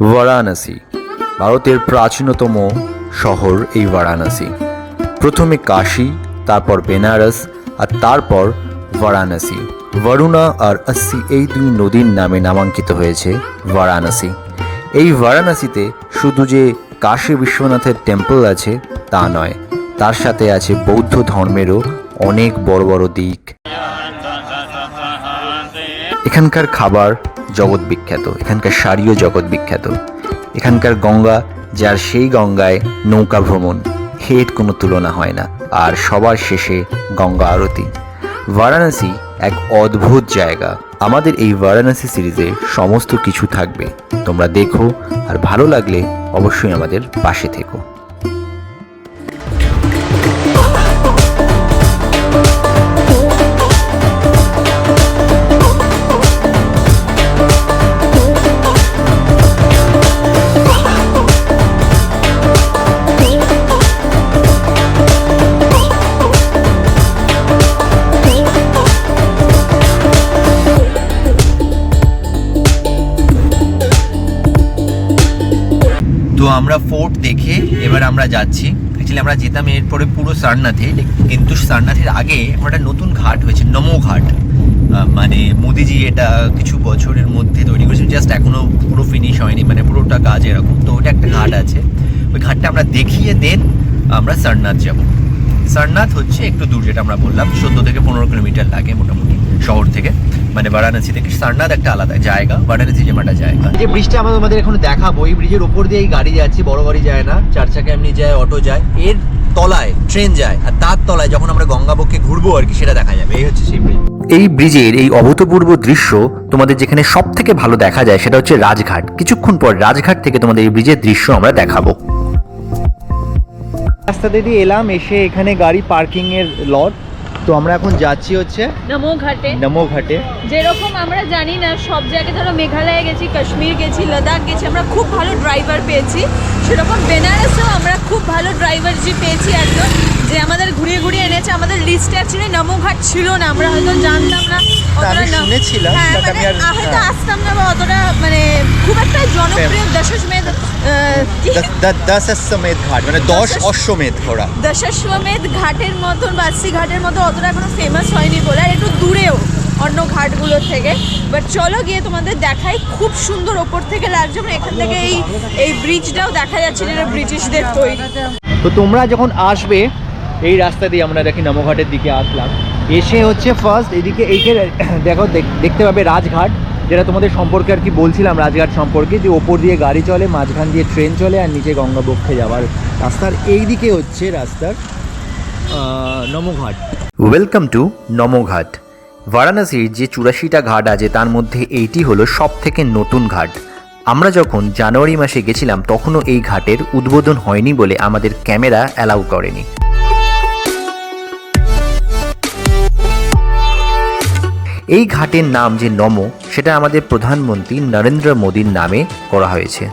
বারাণসী ভারতের প্রাচীনতম শহর এই বারাণসী প্রথমে কাশী, তারপর বেনারস, আর তারপর বারাণসী বরুণা আর আস্সি এই দুই নদীর নামে নামাঙ্কিত হয়েছে বারাণসী এই বারাণসীতে শুধু যে কাশী বিশ্বনাথের টেম্পল আছে, তা নয়, তার সাথে আছে বৌদ্ধ ধর্মেরও অনেক বড় বড় দিক। এখানকার খাবার জগৎ বিখ্যাত, এখানকার শাড়িও জগৎ বিখ্যাত। এখানকার গঙ্গা, যার সেই গঙ্গায় নৌকা ভ্রমণ হের কোনো তুলনা হয় না। আর সবার শেষে গঙ্গা আরতি। বারাণসী এক অদ্ভুত জায়গা। আমাদের এই বারাণসী সিরিজে সমস্ত কিছু থাকবে। তোমরা দেখো, আর ভালো লাগলে অবশ্যই আমাদের পাশে থেকো। আমরা ফোর্ট দেখে এবার আমরা যাচ্ছি। অ্যাকচুয়ালি আমরা যেতাম এরপরে পুরো সারনাথে, কিন্তু সারনাথের আগে একটা নতুন ঘাট হয়েছে, নমো ঘাট। মানে মোদিজি এটা কিছু বছরের মধ্যে তৈরি করেছেন জাস্ট এখনও পুরো ফিনিশ হয়নি মানে পুরোটা কাজ এরকম। তো ওটা একটা ঘাট আছে। ওই ঘাটটা আমরা দেখিয়ে দেন আমরা সারনাথ যাব। সারনাথ হচ্ছে একটু দূর, যেটা আমরা বললাম, চোদ্দ থেকে পনেরো কিলোমিটার লাগে মোটামুটি শহর থেকে। মানে বারাণসী থেকে সারনাথ একটা আলাদা জায়গা বারাণসী একটা জায়গা। যে ব্রিজটা আমরা তোমাদের এখন দেখাবো। এই ব্রিজের ওপর দিয়েই গাড়ি যাচ্ছে বড় গাড়ি যায় না। চার চাকা এমনি যায় অটো যায়। এর তলায় ট্রেন যায় আর তার তলায় যখন আমরা গঙ্গাবক্ষে ঘুরবো আর কি সেটা দেখা যাবে। এই হচ্ছে সেই ব্রিজ এই ব্রিজের এই অভূতপূর্ব দৃশ্য তোমাদের যেখানে সব থেকে ভালো দেখা যায় সেটা হচ্ছে রাজঘাট। কিছুক্ষণ পর রাজঘাট থেকে তোমাদের এই ব্রিজের দৃশ্য আমরা দেখাবো। রাস্তাতে দিয়ে এলাম এসে এখানে গাড়ি পার্কিং এর লট তো আমরা এখন যাচ্ছি হচ্ছে নমো ঘাটে। নমো ঘাটে। যেরকম আমরা জানি না সব জায়গায় ধরো মেঘালয় গেছি কাশ্মীর গেছি লাদাখ গেছি আমরা খুব ভালো ড্রাইভার পেয়েছি। সেরকম বেনারসেও আমরা খুব ভালো ড্রাইভার যে পেয়েছি একজন। যে আমাদের ঘুরিয়ে ঘুরিয়ে এনেছে আমাদের লিস্টে অ্যাকচুয়ালি নমো ঘাট ছিল না আমরা হয়তো জানতাম না অতটা আমি শুনেছিলাম, হ্যাঁ আমি মানে হয়তো হ্যাঁ। আসতাম না বা অতটা মানে খুব একটা জনপ্রিয় দশমেধ ঘাট মানে দশ অশ্বমেধ ঘোড়া। ঘাটের মতন বাসি ঘাটের মতো অতটা এখনও ফেমাস হয়নি বলে আর একটু দূরেও অন্য ঘাটগুলোর থেকে। বাট চলো গিয়ে তোমাদের দেখাই খুব সুন্দর ওপর থেকে লাগছে মানে এখান থেকে এই এই ব্রিজটাও দেখা যাচ্ছে যেটা ব্রিটিশদের তৈরি। তো তোমরা যখন আসবে এই রাস্তা দিয়ে আমরা দেখি নমঘাটের দিকে আসলাম। এসে হচ্ছে ফার্স্ট এদিকে এইকে দেখো, দেখ- দেখতে পাবে রাজঘাট, যেটা তোমাদের সম্পর্কে আর কি বলছিলাম, রাজঘাট সম্পর্কে, যে ওপর দিয়ে গাড়ি চলে, মাঝখান দিয়ে ট্রেন চলে, আর নিচে গঙ্গাবক্ষে যাওয়ার রাস্তার এই দিকে হচ্ছে রাস্তার নমঘাট। Welcome to Namghat. বারাণসীর যে চুরাশিটা ঘাট আছে, তার মধ্যে এইটি হলো সব থেকে নতুন ঘাট। আমরা যখন জানুয়ারি মাসে গেছিলাম, তখনও এই ঘাটের উদ্বোধন হয়নি বলে আমাদের ক্যামেরা অ্যালাউ করেনি। এই ঘাটের নাম যে নম, সেটা আমাদের প্রধানমন্ত্রী নরেন্দ্র মোদীর নামে করা হয়েছে।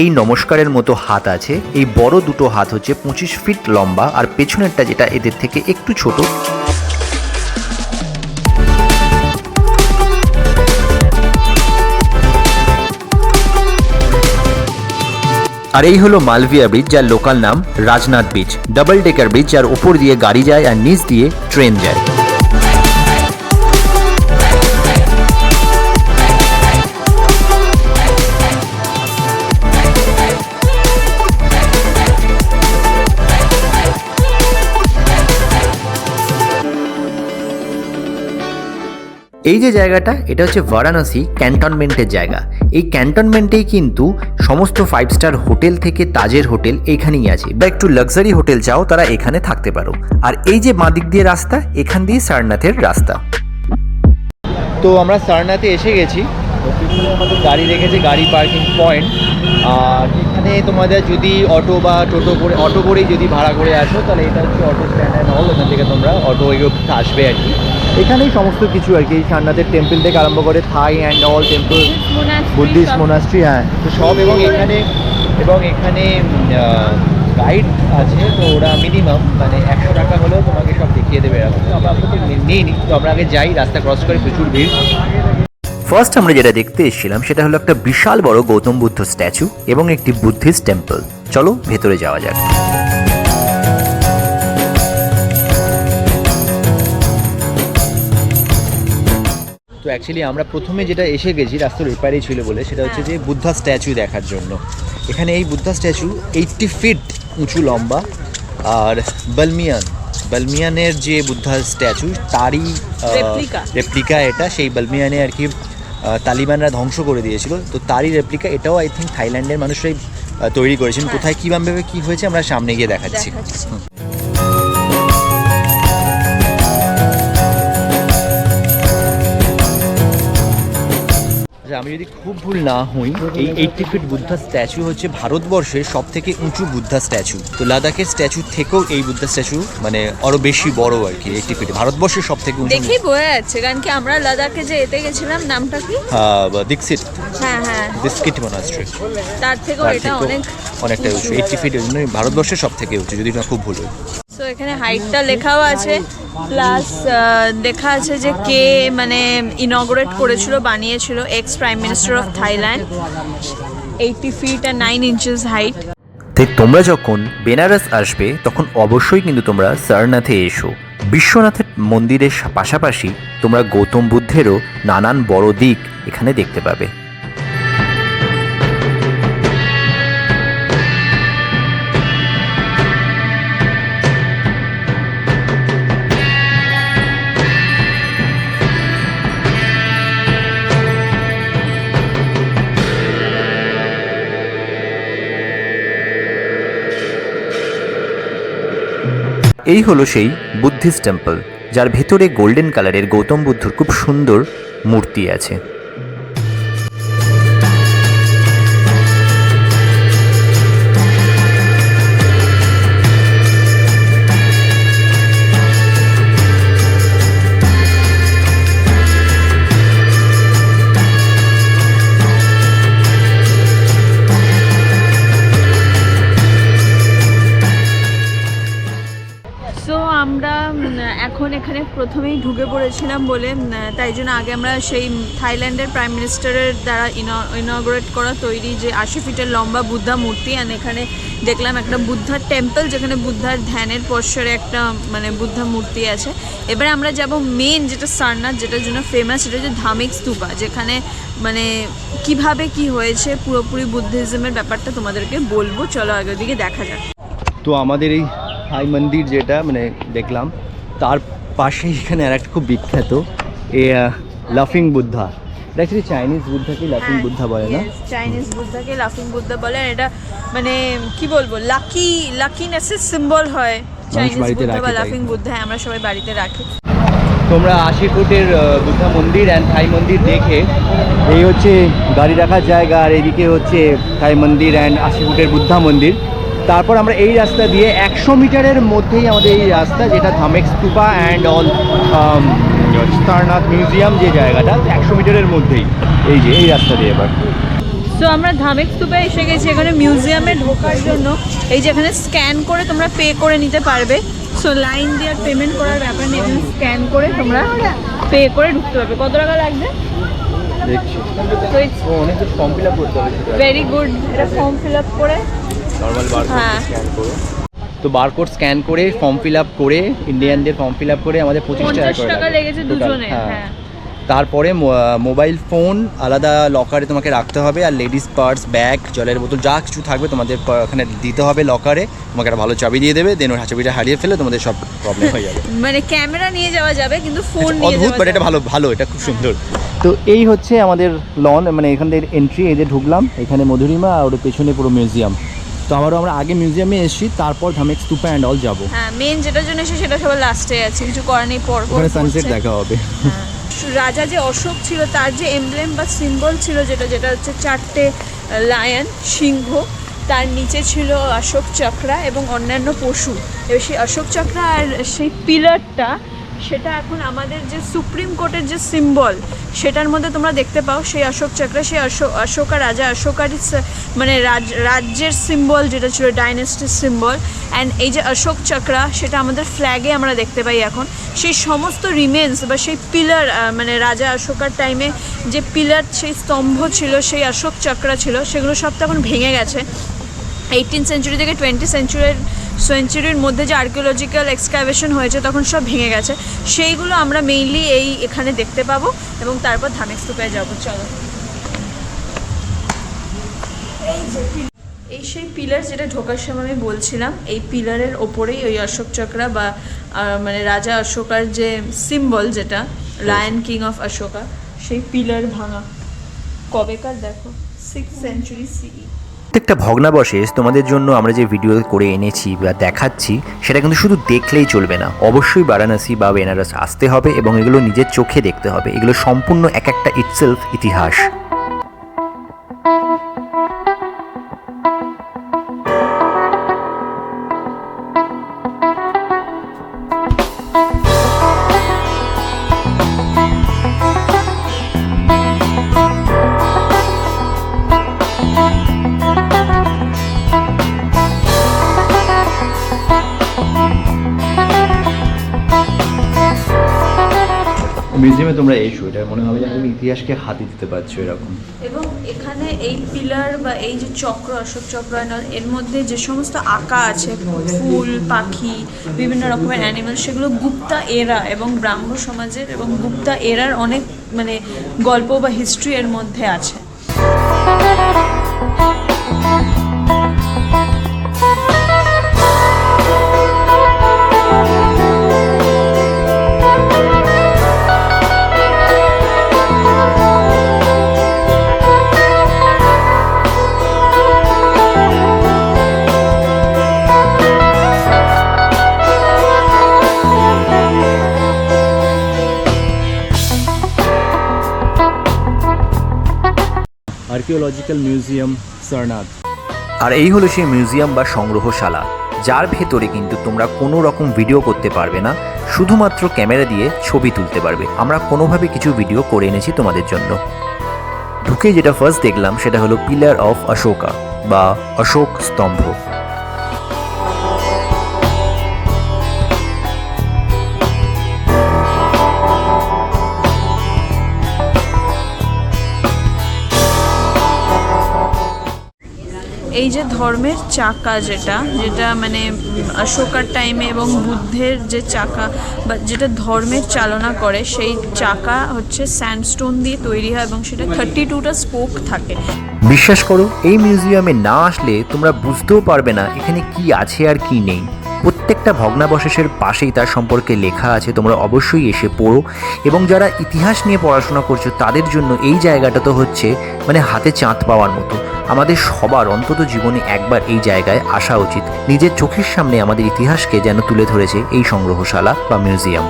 এই নমস্কারের মতো হাত আছে, এই বড় দুটো হাত হচ্ছে পঁচিশ ফিট লম্বা আর পেছনেরটা যেটা এদের থেকে একটু ছোট। আর এই হলো মালভিয়া ব্রিজ, যার লোকাল নাম Rajnath bridge. Double decker bridge, যার উপর দিয়ে গাড়ি যায় আর নিচ দিয়ে ট্রেন যায়। এই যে জায়গাটা, এটা হচ্ছে বারাণসী ক্যান্টনমেন্টের জায়গা। এই ক্যান্টনমেন্টেই কিন্তু সমস্ত ফাইভ স্টার হোটেল থেকে তাজের হোটেল এখানেই আছে। বা একটু লাক্সারি হোটেল চাও, তারা এখানে থাকতে পারো। আর এই যে বাঁদিক দিয়ে রাস্তা, এখান দিয়ে সারনাথের রাস্তা। তো আমরা সারনাথে এসে গেছি। আমাদের গাড়ি রেখেছে গাড়ি পার্কিং পয়েন্ট আর এখানে তোমাদের যদি অটো বা টোটো করে, অটো করেই যদি ভাড়া করে আসো, তাহলে এটা হচ্ছে অটো স্ট্যান্ড অল এখান থেকে তোমরা অটো এগুলো আসবে আর কি। এখানেই সমস্ত কিছু আর কি। এই সারনাথের টেম্পল থেকে আরম্ভ করে Thai and all temple Buddhist monastery হ্যাঁ। তো সব এবং এখানে এবং এখানে গাইড আছে তো ওরা মিনিমাম মানে একশো টাকা হলেও তোমাকে সব দেখিয়ে দেবে এরকম। আমরা তো নিই নি। তো আমরা আগে যাই রাস্তা ক্রস করে প্রচুর ভিড়। ফার্স্ট আমরা যেটা দেখতে এসেছিলাম সেটা হলো একটা বিশাল বড় গৌতম বুদ্ধ স্ট্যাচু এবং একটি বুদ্ধিস্ট টেম্পল চলো ভেতরে যাওয়া যাক। তো অ্যাকচুয়ালি আমরা প্রথমে যেটা এসে গেছি রাস্তার এপারেই ছিল বলে সেটা হচ্ছে যে বুদ্ধা স্ট্যাচু দেখার জন্য। এখানে এই বুদ্ধা স্ট্যাচু এইটটি ফিট উঁচু লম্বা আর বালমিয়ান বালমিয়ানের যে বুদ্ধা স্ট্যাচু তারই. রেপ্লিকা এটা। সেই বালমিয়ানে আর কি তালিবানরা ধ্বংস করে দিয়েছিল। তো তারই রেপ্লিকা এটাও আই থিঙ্ক থাইল্যান্ডের মানুষরাই তৈরি করেছেন। হ্যাঁ। কোথায় কীভাবে কী হয়েছে আমরা সামনে গিয়ে দেখাচ্ছি। আচ্ছা আমি যদি খুব ভুল না হই এই এইটটি ফিট বুদ্ধা স্ট্যাচু হচ্ছে ভারতবর্ষের সব থেকে উঁচু বুদ্ধা স্ট্যাচু তো লাদাখের স্ট্যাচু থেকেও এই বুদ্ধা স্ট্যাচু মানে আরও বেশি বড় আর কি এইটটি ফিট ভারতবর্ষের সব থেকে উঁচু দেখেই বোঝা যাচ্ছে। কারণ কি আমরা লাদাখে যে এতে গেছিলাম নামটা কি? দীক্ষিত। হ্যাঁ হ্যাঁ। বিস্কিট মনাস্ট্রি তার থেকেও এটা অনেক অনেকটা উঁচু। এইটটি ফিট ভারতবর্ষের সব থেকে উঁচু যদি না খুব ভুল হয়। এখানে হাইটটা লেখাও আছে প্লাস লেখা আছে যে কে মানে ইনগ্রেট করেছিল, বানিয়েছিল ex prime minister of Thailand eighty feet R nine inches height তাই তোমরা যখন বেনারস আসবে, তখন অবশ্যই কিন্তু তোমরা সারনাথে এসো। বিশ্বনাথের মন্দিরের পাশাপাশি তোমরা গৌতম বুদ্ধেরও নানান বড় দিক এখানে দেখতে পাবে। এই হলো সেই বুদ্ধিস্ট টেম্পল, যার ভেতরে গোল্ডেন কালারের গৌতম বুদ্ধর খুব সুন্দর মূর্তি আছে। এখন প্রথমেই ঢুকে পড়েছিলাম বলে তাই জন্য আগে আমরা সেই থাইল্যান্ডের প্রাইম মিনিস্টারের দ্বারা ইনগ্রেট করা তৈরি যে আশি ফিটের লম্বা বুদ্ধা মূর্তি আর এখানে দেখলাম একটা বুদ্ধার টেম্পল যেখানে বুদ্ধার ধ্যানের পশ্চরে একটা মানে বুদ্ধা মূর্তি আছে। এবারে আমরা যাব মেন যেটা সারনাথ, যেটার জন্য ফেমাস সেটা হচ্ছে ধামিক স্তূপা, যেখানে মানে কীভাবে কি হয়েছে, পুরোপুরি বুদ্ধিজমের ব্যাপারটা তোমাদেরকে বলব। চলো আগের দিকে দেখা যাক। তো আমাদের এই হাই মন্দির যেটা মানে দেখলাম, তার পাশেই এখানে আর একটা খুব বিখ্যাত এ লাফিং বুদ্ধা। এটা অ্যাকচুয়ালি চাইনিজ বুদ্ধাকে লাফিং হ্যাঁ, বুদ্ধা বলে না? চাইনিজ বুদ্ধাকে লাফিং বুদ্ধা বলে। এটা মানে কি বলব লাকি লাকিনেসের সিম্বল হয় চাইনিজ বুদ্ধা বা লাফিং বুদ্ধা হ্যাঁ, আমরা সবাই বাড়িতে রাখি। তোমরা আশি ফুটের বুদ্ধা মন্দির অ্যান্ড থাই মন্দির দেখে এই হচ্ছে গাড়ি রাখার জায়গা আর এদিকে হচ্ছে থাই মন্দির অ্যান্ড আশি ফুটের বুদ্ধা মন্দির। তারপর আমরা এই রাস্তা দিয়ে একশো মিটারের মধ্যেই আমাদের এই রাস্তা যেটা Dhamek stupa and all Sarnath museum যে জায়গাটা একশো মিটারের মধ্যেই। এই যে এই রাস্তা দিয়ে এবার। সো আমরা ধামেক স্তূপে এসে গেছি এখানে মিউজিয়ামে ঢোকার জন্য। এই যে এখানে স্ক্যান করে তোমরা পে করে নিতে পারবে। সো লাইন দিয়ে পেমেন্ট করার ব্যাপার নেই এখানে স্ক্যান করে তোমরা পে করে ঢুকতে পারবে। কত টাকা লাগবে? তো ভেরি গুড এটা ফর্ম ফিল আপ করে নর্মাল বারকোড হ্যাঁ। স্ক্যান করো। তো বারকোড স্ক্যান করে ফর্ম ফিল আপ করে ইন্ডিয়ানদের ফর্ম ফিল আপ করে আমাদের পঁচিশ টাকা করে লেগেছে দুজনে হ্যাঁ। হ্যাঁ। তারপরে মোবাইল ফোন আলাদা লকারে তোমাকে রাখতে হবে আর লেডিস পার্স ব্যাগ জলের বোতল যা কিছু থাকবে তোমাদের ওখানে দিতে হবে লকারে তোমাকে একটা ভালো চাবি দিয়ে দেবে দেন ওই চাবিটা হারিয়ে ফেলে তোমাদের সব প্রবলেম হয়ে যাবে। মানে ক্যামেরা নিয়ে যাওয়া যাবে কিন্তু ফোন নিয়ে অদ্ভুত বাট এটা ভালো ভালো এটা খুব সুন্দর। তো এই হচ্ছে আমাদের লন মানে এখান থেকে এন্ট্রি এই যে ঢুকলাম এখানে মধুরিমা আর ওর পেছনে পুরো মিউজিয়াম তো আবারও আমরা আগে মিউজিয়ামে এসেছি তারপর ধামেক স্তূপা অ্যান্ড অল যাব। হ্যাঁ মেন যেটার জন্য এসে সেটা সবার লাস্টে আছে কিছু করার নেই পর পর ওখানে সানসেট দেখা হবে। হ্যাঁ। রাজা যে অশোক ছিল তার যে এমব্লেম বা সিম্বল ছিল যেটা যেটা হচ্ছে চারটে লায়ন সিংহ তার নিচে ছিল অশোক চক্রা এবং অন্যান্য পশু। এবার সেই অশোক চক্রা আর সেই পিলারটা সেটা এখন আমাদের যে সুপ্রিম কোর্টের যে সিম্বল সেটার মধ্যে তোমরা দেখতে পাও সেই অশোক চক্র, সেই অশোক রাজা, অশোকারই মানে রাজ, রাজ্যের সিম্বল যেটা ছিল ডাইনেস্টির সিম্বল অ্যান্ড এই যে অশোক চক্রা, সেটা আমাদের ফ্ল্যাগে আমরা দেখতে পাই এখন। সেই সমস্ত রিমেন্স বা সেই পিলার মানে রাজা অশোকার টাইমে যে পিলার সেই স্তম্ভ ছিল, সেই অশোক চক্রা ছিল, সেগুলো সব তো এখন ভেঙে গেছে। এইটিন সেঞ্চুরি থেকে টোয়েন্টি সেঞ্চুরির সেঞ্চুরির মধ্যে যে আর্কিওলজিক্যাল এক্সকাভেশন হয়েছে তখন সব ভেঙে গেছে। সেইগুলো আমরা মেইনলি এই এখানে দেখতে পাবো এবং তারপর ধামেক স্তূপে যাব, চলো। এই সেই পিলার যেটা ঢোকার সময় আমি বলছিলাম, এই পিলারের ওপরেই ওই অশোক চক্রা বা মানে রাজা অশোকার যে সিম্বল যেটা লায়ন কিং অফ অশোকা সেই পিলার ভাঙা। কবেকার দেখো সিক্স সেঞ্চুরি সিই প্রত্যেকটা ভগ্নাবশেষ তোমাদের জন্য আমরা যে ভিডিও করে এনেছি বা দেখাচ্ছি, সেটা কিন্তু শুধু দেখলেই চলবে না। অবশ্যই বারাণসী বা বেনারস আসতে হবে এবং এগুলো নিজের চোখে দেখতে হবে। এগুলো সম্পূর্ণ এক একটা ইটসেলফ ইতিহাস। মিউজিয়ামে তোমরা এসো এটা মনে হবে যে তুমি ইতিহাসকে হাতে দিতে পারছ এরকম। এবং এখানে এই পিলার বা এই যে চক্র, অশোক চক্র এর মধ্যে যে সমস্ত আঁকা আছে, ফুল, পাখি, বিভিন্ন রকমের অ্যানিমাল সেগুলো গুপ্তা এরা এবং ব্রাহ্ম সমাজের এবং গুপ্তা এরার অনেক মানে গল্প বা হিস্ট্রি এর মধ্যে আছে। আর্কিওলজিক্যাল মিউজিয়াম সারনাথ আর এই হলো সেই মিউজিয়াম বা সংগ্রহশালা, যার ভেতরে কিন্তু তোমরা কোনো রকম ভিডিও করতে পারবে না, শুধুমাত্র ক্যামেরা দিয়ে ছবি তুলতে পারবে। আমরা কোনোভাবে কিছু ভিডিও করে এনেছি তোমাদের জন্য। ঢুকে যেটা ফার্স্ট দেখলাম, সেটা হলো পিলার অফ অশোকা বা অশোক স্তম্ভ এই যে ধর্মের চাকা যেটা যেটা মানে অশোকার টাইমে এবং বুদ্ধের যে চাকা বা যেটা ধর্মের চালনা করে, সেই চাকা হচ্ছে স্যান্ডস্টোন দিয়ে তৈরি হয় এবং সেটা থার্টি টুটা স্পোক থাকে। বিশ্বাস করো, এই মিউজিয়ামে না আসলে তোমরা বুঝতেও পারবে না এখানে কি আছে আর কি নেই। প্রত্যেকটা ভগ্নাবশেষের পাশেই তার সম্পর্কে লেখা আছে, তোমরা অবশ্যই এসে পড়ো। এবং যারা ইতিহাস নিয়ে পড়াশোনা করছ, তাদের জন্য এই জায়গাটা তো হচ্ছে মানে হাতে চাঁদ পাওয়ার মতো। আমাদের সবার অন্তত জীবনে একবার এই জায়গায় আসা উচিত। নিজের চোখের সামনে আমাদের ইতিহাসকে যেন তুলে ধরেছে এই সংগ্রহশালা বা মিউজিয়াম।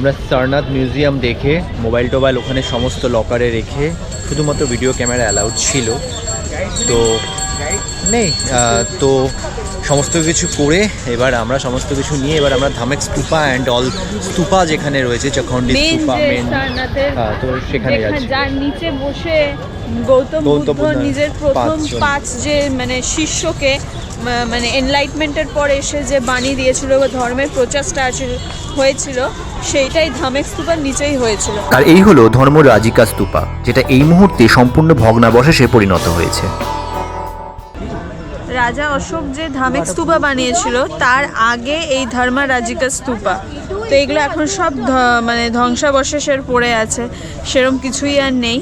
আমরা সারনাথ মিউজিয়াম দেখে মোবাইল টোবাইল ওখানে সমস্ত লকারে রেখে শুধুমাত্র ভিডিও ক্যামেরা অ্যালাউড ছিল তো নেই তো সমস্ত কিছু করে এবার আমরা সমস্ত কিছু নিয়ে এবার আমরা ধামেক স্তূপা অ্যান্ড অল স্তূপা যেখানে রয়েছে চখন্ডি স্তূপা মেন তো সেখানে যাচ্ছি। যার নিচে বসে গৌতম গৌতম বুদ্ধ নিজের প্রথম পাঁচ যে মানে শিষ্যকে মানে এনলাইটমেন্টের পর এসে যে বাণী দিয়েছিল বা ধর্মের প্রচার ছিল- হয়েছিল সেইটাই ধামেক স্তূপার নিচেই হয়েছিল। আর এই হলো ধর্ম রাজিকা স্তূপা যেটা এই মুহূর্তে সম্পূর্ণ ভগ্নাবশেষে পরিণত হয়েছে। রাজা অশোক যে ধামেক স্তূপা বানিয়েছিল তার আগে এই ধর্মা রাজিকা স্তূপা। তো এগুলো এখন সব মানে ধ্বংসাবশেষের পড়ে আছে সেরম কিছুই আর নেই।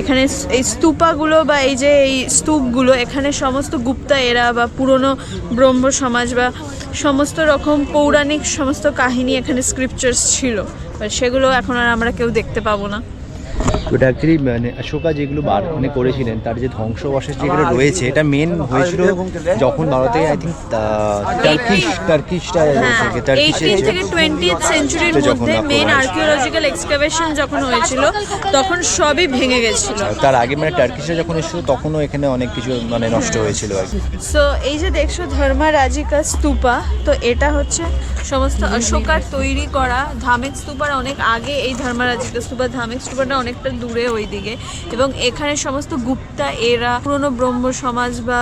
এখানে এই স্তূপাগুলো বা এই যে এই স্তূপগুলো, এখানে সমস্ত গুপ্তা এরা বা পুরনো ব্রহ্ম সমাজ বা সমস্ত রকম পৌরাণিক সমস্ত কাহিনী এখানে স্ক্রিপচার্স ছিল। সেগুলো এখন আর আমরা কেউ দেখতে পাবো না। ওটা অ্যাকচুয়ালি মানে অশোকা যেগুলো বার মানে করেছিলেন তার যে ধ্বংসবশেষ যেগুলো রয়েছে এটা মেন হয়েছিল যখন ভারতে আই থিঙ্ক টার্কিশ টার্কিশটা টার্কিশের সেঞ্চুরির মধ্যে মেন। আর্কিওলজিক্যাল এক্সকাভেশন যখন হয়েছিল তখন সবই ভেঙে গেছিল তার আগে মানে টার্কিশরা যখন এসেছিল তখনও এখানে অনেক কিছু মানে নষ্ট হয়েছিল আর কি সো এই যে দেখছ ধর্মা রাজিকা স্তূপা তো এটা হচ্ছে সমস্ত অশোকার তৈরি করা ধামেক স্তূপার অনেক আগে এই ধর্মা রাজিকা স্তূপা ধামেক স্তূপাটা অনেকটা দূরে ওইদিকে। এবং এখানে সমস্ত গুপ্তা, এরা পুরনো ব্রহ্ম সমাজ বা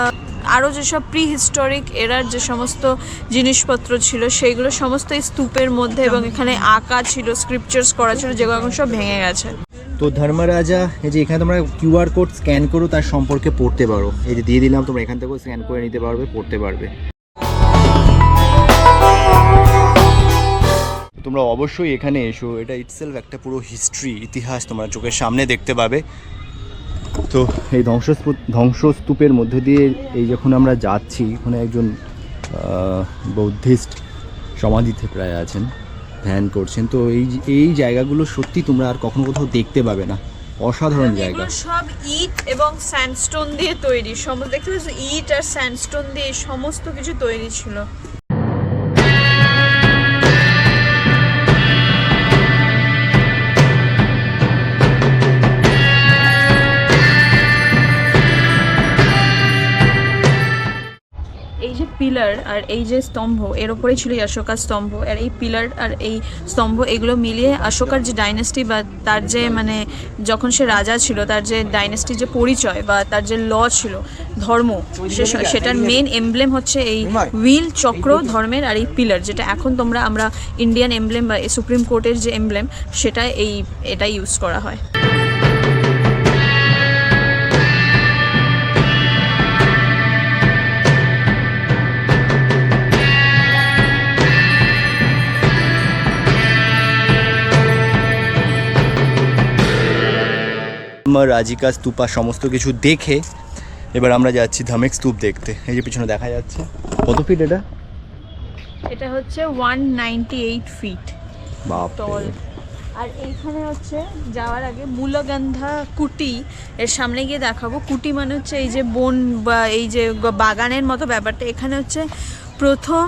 আরও যেসব প্রি হিস্টোরিক এরার যে সমস্ত জিনিসপত্র ছিল, সেইগুলো সমস্ত স্তূপের মধ্যে এবং এখানে আঁকা ছিল স্ক্রিপচার্স করা ছিল, যেগুলো এখন সব ভেঙে গেছে। তো ধর্মরাজা, এই যে এখানে তোমরা কিউআর কোড স্ক্যান করো, তার সম্পর্কে পড়তে পারো। এই যে দিয়ে দিলাম, তোমরা এখান থেকেও স্ক্যান করে নিতে পারবে, পড়তে পারবে। তোমরা অবশ্যই এখানে এসো। এটা ইটসেলফ একটা পুরো হিস্ট্রি ইতিহাস তোমরা চোখের সামনে দেখতে পাবে। তো এই ধ্বংসস্তূপ ধ্বংসস্তূপের মধ্যে দিয়ে এই যখন আমরা যাচ্ছি ওখানে একজন বৌদ্ধিস্ট সমাধিতে প্রায় আছেন ধ্যান করছেন। তো এই এই জায়গাগুলো সত্যি তোমরা আর কখনো কোথাও দেখতে পাবে না। অসাধারণ জায়গা। সব ইট এবং স্যান্ডস্টোন দিয়ে তৈরি। সমস্ত দেখতে পাচ্ছ ইট আর স্যান্ডস্টোন দিয়ে সমস্ত কিছু তৈরি ছিল। পিলার আর এই যে স্তম্ভ এর ওপরেই ছিল এই অশোকার স্তম্ভ। আর এই পিলার আর এই স্তম্ভ এগুলো মিলিয়ে অশোকার যে ডাইনেস্টি বা তার যে মানে যখন সে রাজা ছিল তার যে ডাইনেস্টির যে পরিচয় বা তার যে ল ছিল ধর্ম সেটার মেন এমব্লেম হচ্ছে এই হুইল চক্র ধর্মের আর এই পিলার যেটা এখন তোমরা আমরা ইন্ডিয়ান এমব্লেম বা সুপ্রিম কোর্টের যে এমব্লেম সেটা এই এটা ইউজ করা হয়। আমার রাজিকা স্তূপা সমস্ত কিছু দেখে এবার আমরা যাচ্ছি ধামেক স্তূপ দেখতে। এই যে পিছনে দেখা যাচ্ছে। কত ফিট এটা? এটা হচ্ছে ওয়ান ফিট বাপ টল আর এইখানে হচ্ছে যাওয়ার আগে মূলগন্ধা কুটি এর সামনে গিয়ে দেখাবো। কুটি মানে হচ্ছে এই যে বন বা এই যে বাগানের মতো ব্যাপারটা। এখানে হচ্ছে প্রথম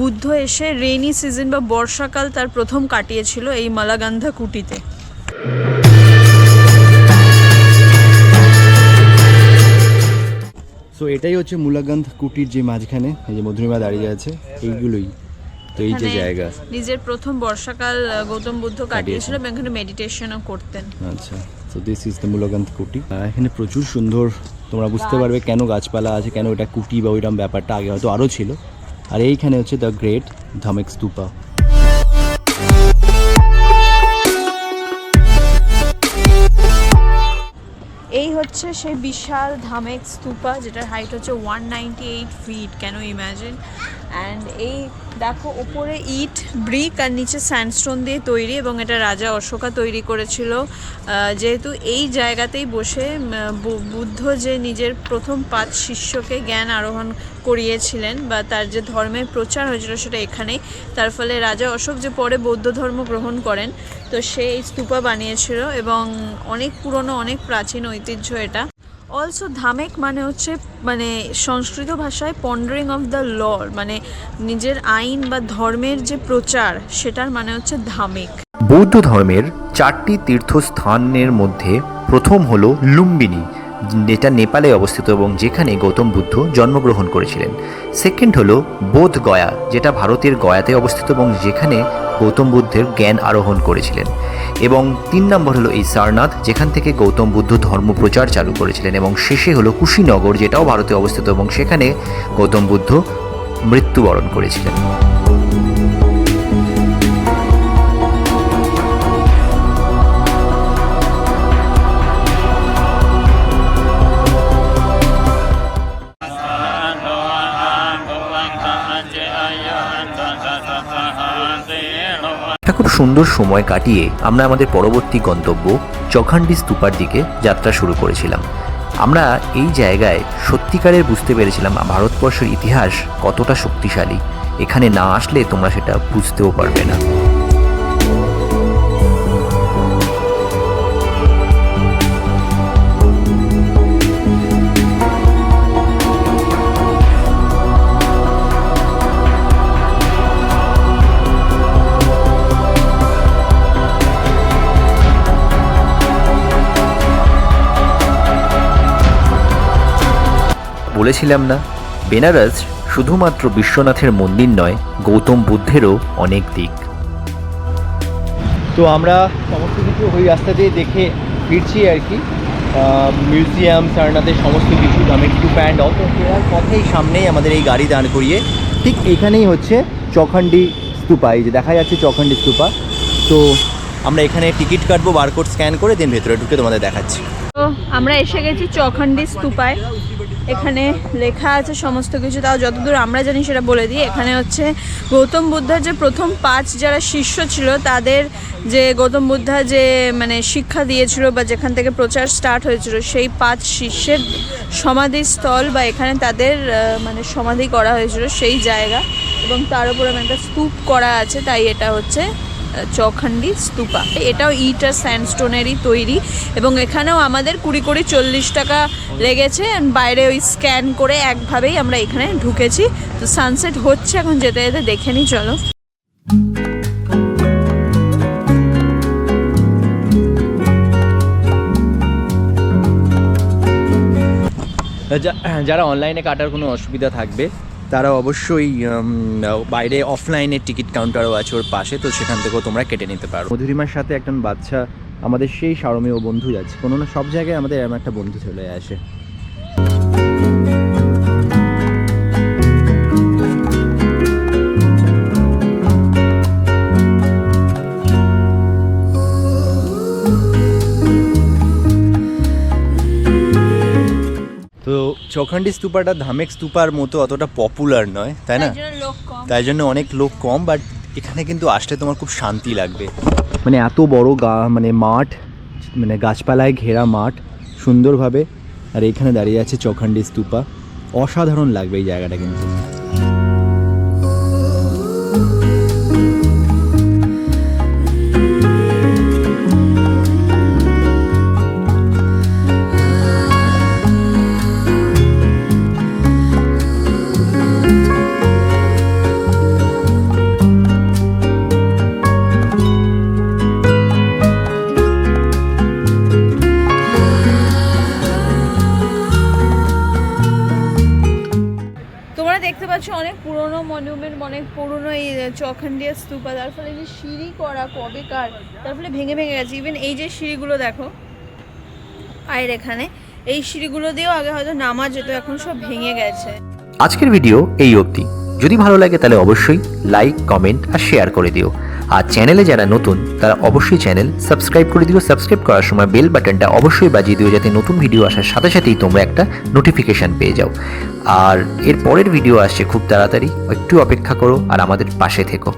বুদ্ধ এসে রেইনি সিজন বা বর্ষাকাল তার প্রথম কাটিয়েছিল এই মালাগান্ধা কুটিতে। সো এটাই হচ্ছে মুলাগন্ধ কুটির যে মাঝখানে এই যে মধুরিমা দাঁড়িয়ে আছে এইগুলোই। তো এই যে জায়গা। নিজের প্রথম বর্ষাকাল গৌতম বুদ্ধ কাটিয়েছিল এখানে মেডিটেশনও করতেন। আচ্ছা। So this is the Mulagandha Kuti. এখানে প্রচুর সুন্দর তোমরা বুঝতে পারবে কেন গাছপালা আছে কেন এটা কুটি বা ওইরকম ব্যাপারটা আগে হয়তো আরও ছিল। আর এইখানে হচ্ছে দ্য গ্রেট ধামেক স্তূপা। হচ্ছে সেই বিশাল ধামেক স্তূপা যেটার হাইট হচ্ছে one eight feet can imagine and এই, দেখো ওপরে ইট, ব্রিক আর নিচে স্যান্ডস্টোন দিয়ে তৈরি এবং এটা রাজা অশোকা তৈরি করেছিল। যেহেতু এই জায়গাতেই বসে বুদ্ধ যে নিজের প্রথম পাঁচ শিষ্যকে জ্ঞান আরোহণ করিয়েছিলেন বা তার যে ধর্মের প্রচার হয়েছিল সেটা এখানেই, তার ফলে রাজা অশোক যে পরে বৌদ্ধ ধর্ম গ্রহণ করেন, তো সে স্তূপা বানিয়েছিল এবং অনেক পুরনো, অনেক প্রাচীন ঐতিহ্য এটা। অলসো ধামেক মানে হচ্ছে মানে সংস্কৃত ভাষায় পন্ডারিং অফ দ্য ল মানে নিজের আইন বা ধর্মের যে প্রচার, সেটার মানে হচ্ছে ধামেক। বৌদ্ধ ধর্মের চারটি তীর্থস্থানের মধ্যে প্রথম হল লুম্বিনী, যেটা নেপালে অবস্থিত এবং যেখানে গৌতম বুদ্ধ জন্মগ্রহণ করেছিলেন। সেকেন্ড হলো বোধ গয়া যেটা ভারতের গয়াতে অবস্থিত এবং যেখানে গৌতম বুদ্ধের জ্ঞান আরোহণ করেছিলেন। এবং তিন নম্বর হলো এই সারনাথ, যেখান থেকে গৌতম বুদ্ধ ধর্ম প্রচার চালু করেছিলেন এবং শেষে হলো কুশীনগর, যেটাও ভারতে অবস্থিত এবং সেখানে গৌতম বুদ্ধ মৃত্যুবরণ করেছিলেন। সুন্দর সময় কাটিয়ে আমরা আমাদের পরবর্তী গন্তব্য চখান্ডি স্তূপার দিকে যাত্রা শুরু করেছিলাম। আমরা এই জায়গায় সত্যিকারের বুঝতে পেরেছিলাম ভারতবর্ষের ইতিহাস কতটা শক্তিশালী। এখানে না আসলে তোমরা সেটা বুঝতেও পারবে না। বলেছিলাম না বেনারস শুধুমাত্র বিশ্বনাথের মন্দির নয় গৌতম বুদ্ধেরও অনেক দিক। তো আমরা সমস্ত কিছু ওই রাস্তা দিয়ে দেখে ফিরছি আর কি। মিউজিয়াম সারনাথের সমস্ত কিছু ধামের টু প্যান্ড অত ফেরার পথেই সামনেই আমাদের এই গাড়ি দাঁড় করিয়ে ঠিক এখানেই হচ্ছে চখান্ডি স্তূপা এই যে দেখা যাচ্ছে চখান্ডি স্তূপা। তো আমরা এখানে টিকিট কাটবো বারকোড স্ক্যান করে দিন ভেতরে ঢুকে তোমাদের দেখাচ্ছি। তো আমরা এসে গেছি চৌখণ্ডী স্তূপায়। এখানে লেখা আছে সমস্ত কিছু, তাও যতদূর আমরা জানি সেটা বলে দিই। এখানে হচ্ছে গৌতম বুদ্ধার যে প্রথম পাঁচ যারা শিষ্য ছিল, তাদের যে গৌতম বুদ্ধা যে মানে শিক্ষা দিয়েছিল বা যেখান থেকে প্রচার স্টার্ট হয়েছিল, সেই পাঁচ শিষ্যের সমাধিস্থল বা এখানে তাদের মানে সমাধি করা হয়েছিল সেই জায়গা। এবং তার উপরে একটা স্তূপ করা আছে, তাই এটা হচ্ছে চৌখান্ডি স্তূপা। এটাও ইট আর স্যান্ডস্টোনেরই তৈরি এবং এখানেও আমাদের কুড়ি কুড়ি চল্লিশ টাকা লেগেছে। বাইরে ওই স্ক্যান করে একভাবেই আমরা এখানে ঢুকেছি। তো সানসেট হচ্ছে, এখন যেতে যেতে দেখে নিই, চলো। যারা অনলাইনে কাটার কোনো অসুবিধা থাকবে? তারা অবশ্যই বাইরে অফলাইনে টিকিট কাউন্টারও আছে ওর পাশে, তো সেখান থেকেও তোমরা কেটে নিতে পারো। মধুরিমার সাথে একজন বাচ্চা আমাদের সেই সারমেয় বন্ধু আছে। কোনো না, সব জায়গায় আমাদের এরকম একটা বন্ধু চলে আসে। চৌখান্ডি স্তূপাটা ধামেক স্তূপার মতো অতটা পপুলার নয় তাই না? তাই জন্য অনেক লোক কম বাট এখানে কিন্তু আসলে তোমার খুব শান্তি লাগবে। মানে এত বড় গা মানে মাঠ মানে গাছপালায় ঘেরা মাঠ সুন্দরভাবে। আর এখানে দাঁড়িয়ে আছে চৌখান্ডি স্তূপা। অসাধারণ লাগবে এই জায়গাটা কিন্তু। মনুমেন্ট অনেক পুরনো এই চখান্ডিয়া স্তূপা তার ফলে যে সিঁড়ি করা কবেকার, তার ফলে ভেঙে ভেঙে গেছে। ইভেন এই যে সিঁড়িগুলো দেখো আয়ের এখানে, এই সিঁড়িগুলো দিয়েও আগে হয়তো নামা যেত, এখন সব ভেঙে গেছে। আজকের ভিডিও এই অবধি। যদি ভালো লাগে তাহলে অবশ্যই লাইক কমেন্ট আর শেয়ার করে দিও। আর চ্যানেলে যারা নতুন, তারা অবশ্যই চ্যানেল সাবস্ক্রাইব করে দিও। সাবস্ক্রাইব করার সময় বেল বাটনটা অবশ্যই বাজিয়ে দিও যাতে নতুন ভিডিও আসার সাথে সাথেই তোমরা একটা নোটিফিকেশান পেয়ে যাও। আর এর পরের ভিডিও আসছে খুব তাড়াতাড়ি। একটু অপেক্ষা করো আর আমাদের পাশে থেকো।